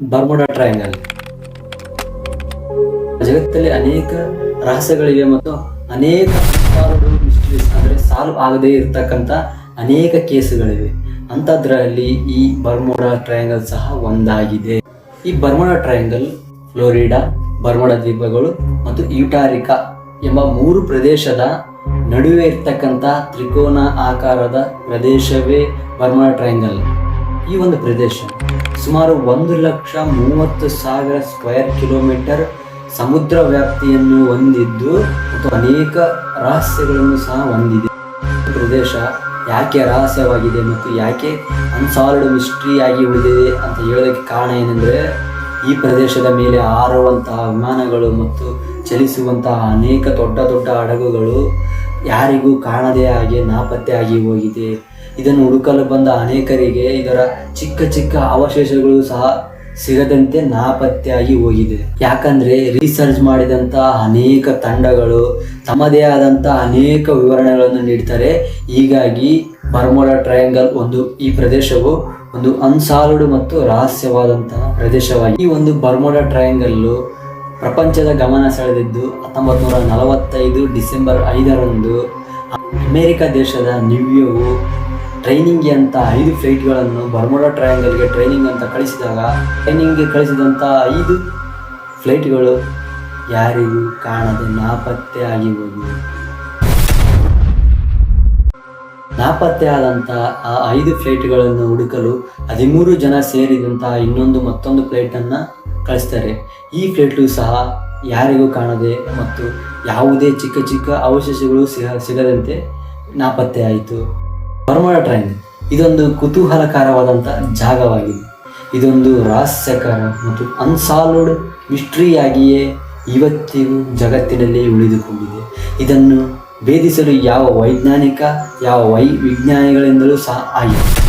Bermuda triangle ಜಗತ್ತಲ್ಲಿ ಅನೇಕ ರಹಸ್ಯಗಳಿವೆ ಮತ್ತು ಅನೇಕ ಮಿಸ್ಟ್ರೀಸ್ ಅಂದರೆ ಸಾಲ್ವ್ ಆಗದೇ ಇರತಕ್ಕಂಥ ಅನೇಕ ಕೇಸುಗಳಿವೆ. ಅಂಥದ್ರಲ್ಲಿ ಈ ಬರ್ಮುಡಾ ಟ್ರಯಾಂಗಲ್ ಸಹ ಒಂದಾಗಿದೆ. ಈ ಬರ್ಮುಡಾ ಟ್ರಯಾಂಗಲ್ ಫ್ಲೋರಿಡಾ, ಬರ್ಮುಡಾ ದ್ವೀಪಗಳು ಮತ್ತು ಯುಟಾರಿಕಾ ಎಂಬ ಮೂರು ಪ್ರದೇಶದ ನಡುವೆ ಇರ್ತಕ್ಕಂಥ ತ್ರಿಕೋನ ಆಕಾರದ ಪ್ರದೇಶವೇ ಬರ್ಮುಡಾ ಟ್ರಯಾಂಗಲ್ ಈ ಒಂದು ಪ್ರದೇಶ ಸುಮಾರು ಒಂದು ಲಕ್ಷ ಮೂವತ್ತು ಸಾವಿರ ಸ್ಕ್ವೇರ್ ಕಿಲೋಮೀಟರ್ ಸಮುದ್ರ ವ್ಯಾಪ್ತಿಯನ್ನು ಹೊಂದಿದ್ದು ಮತ್ತು ಅನೇಕ ರಹಸ್ಯಗಳನ್ನು ಸಹ ಹೊಂದಿದೆ. ಪ್ರದೇಶ ಯಾಕೆ ರಹಸ್ಯವಾಗಿದೆ ಮತ್ತು ಯಾಕೆ ಅನ್ಸಾಲ್ಡ್ ಮಿಸ್ಟ್ರಿ ಆಗಿ ಉಳಿದಿದೆ ಅಂತ ಹೇಳೋದಕ್ಕೆ ಕಾರಣ ಏನೆಂದರೆ, ಈ ಪ್ರದೇಶದ ಮೇಲೆ ಹಾರುವಂತಹ ವಿಮಾನಗಳು ಮತ್ತು ಚಲಿಸುವಂತಹ ಅನೇಕ ದೊಡ್ಡ ದೊಡ್ಡ ಹಡಗುಗಳು ಯಾರಿಗೂ ಕಾಣದೇ ಹಾಗೆ ನಾಪತ್ತೆಯಾಗಿ ಹೋಗಿದೆ. ಇದನ್ನು ಹುಡುಕಲು ಬಂದ ಅನೇಕರಿಗೆ ಇದರ ಚಿಕ್ಕ ಚಿಕ್ಕ ಅವಶೇಷಗಳು ಸಹ ಸಿಗದಂತೆ ನಾಪತ್ತೆಯಾಗಿ ಹೋಗಿದೆ. ಯಾಕಂದ್ರೆ ರಿಸರ್ಚ್ ಮಾಡಿದಂತ ಅನೇಕ ತಂಡಗಳು ತಮ್ಮದೇ ಆದಂತ ಅನೇಕ ವಿವರಣೆಗಳನ್ನು ನೀಡ್ತಾರೆ. ಹೀಗಾಗಿ ಬರ್ಮೋಡಾ ಟ್ರಯಾಂಗಲ್ ಒಂದು ಈ ಪ್ರದೇಶವು ಒಂದು ಅನ್ಸಾಲ್ವ್ಡ್ ಮತ್ತು ರಹಸ್ಯವಾದಂತಹ ಪ್ರದೇಶವಾಗಿ ಈ ಒಂದು ಬರ್ಮೋಡಾ ಟ್ರಯಾಂಗಲ್ಲು ಪ್ರಪಂಚದ ಗಮನ ಸೆಳೆದಿದ್ದು ಹತ್ತೊಂಬತ್ತು ನೂರ ನಲವತ್ತೈದು ಡಿಸೆಂಬರ್ ಐದರಂದು ಅಮೆರಿಕ ದೇಶದ ನಿವ್ಯವು ಟ್ರೈನಿಂಗ್ಗೆ ಅಂತ ಐದು ಫ್ಲೈಟ್ಗಳನ್ನು ಬರ್ಮುಡಾ ಟ್ರಯಾಂಗಲ್ಗೆ ಟ್ರೈನಿಂಗ್ ಅಂತ ಕಳಿಸಿದಾಗ ಟ್ರೈನಿಂಗ್ಗೆ ಕಳಿಸಿದಂಥ ಐದು ಫ್ಲೈಟ್ಗಳು ಯಾರಿಗೂ ಕಾಣದೆ ನಾಪತ್ತೆ ಆಗಿ ಹೋಗಿವೆ ನಾಪತ್ತೆ ಆದಂಥ ಆ ಐದು ಫ್ಲೈಟ್ಗಳನ್ನು ಹುಡುಕಲು ಹದಿಮೂರು ಜನ ಸೇರಿದಂತಹ ಇನ್ನೊಂದು ಮತ್ತೊಂದು ಫ್ಲೈಟನ್ನು ಕಳಿಸ್ತಾರೆ. ಈ ಫ್ಲೈಟು ಸಹ ಯಾರಿಗೂ ಕಾಣದೆ ಮತ್ತು ಯಾವುದೇ ಚಿಕ್ಕ ಚಿಕ್ಕ ಅವಶೇಷಗಳು ಸಿಗ, ಸಿಗದಂತೆ ನಾಪತ್ತೆ ಆಯಿತು. ಬರ್ಮುಡಾ ಟ್ರೈನ್, ಇದೊಂದು ಕುತೂಹಲಕರವಾದಂಥ ಜಾಗವಾಗಿದೆ. ಇದೊಂದು ರಹಸ್ಯಕರ ಮತ್ತು ಅನ್ಸಾಲ್ವ್ಡ್ ಮಿಸ್ಟ್ರಿಯಾಗಿಯೇ ಇವತ್ತಿಗೂ ಜಗತ್ತಿನಲ್ಲಿ ಉಳಿದುಕೊಂಡಿದೆ. ಇದನ್ನು ಭೇದಿಸಲು ಯಾವ ವೈಜ್ಞಾನಿಕ, ಯಾವ ವೈ ವಿಜ್ಞಾನಿಗಳಿಂದಲೂ ಸಹ ಆಗಿದೆ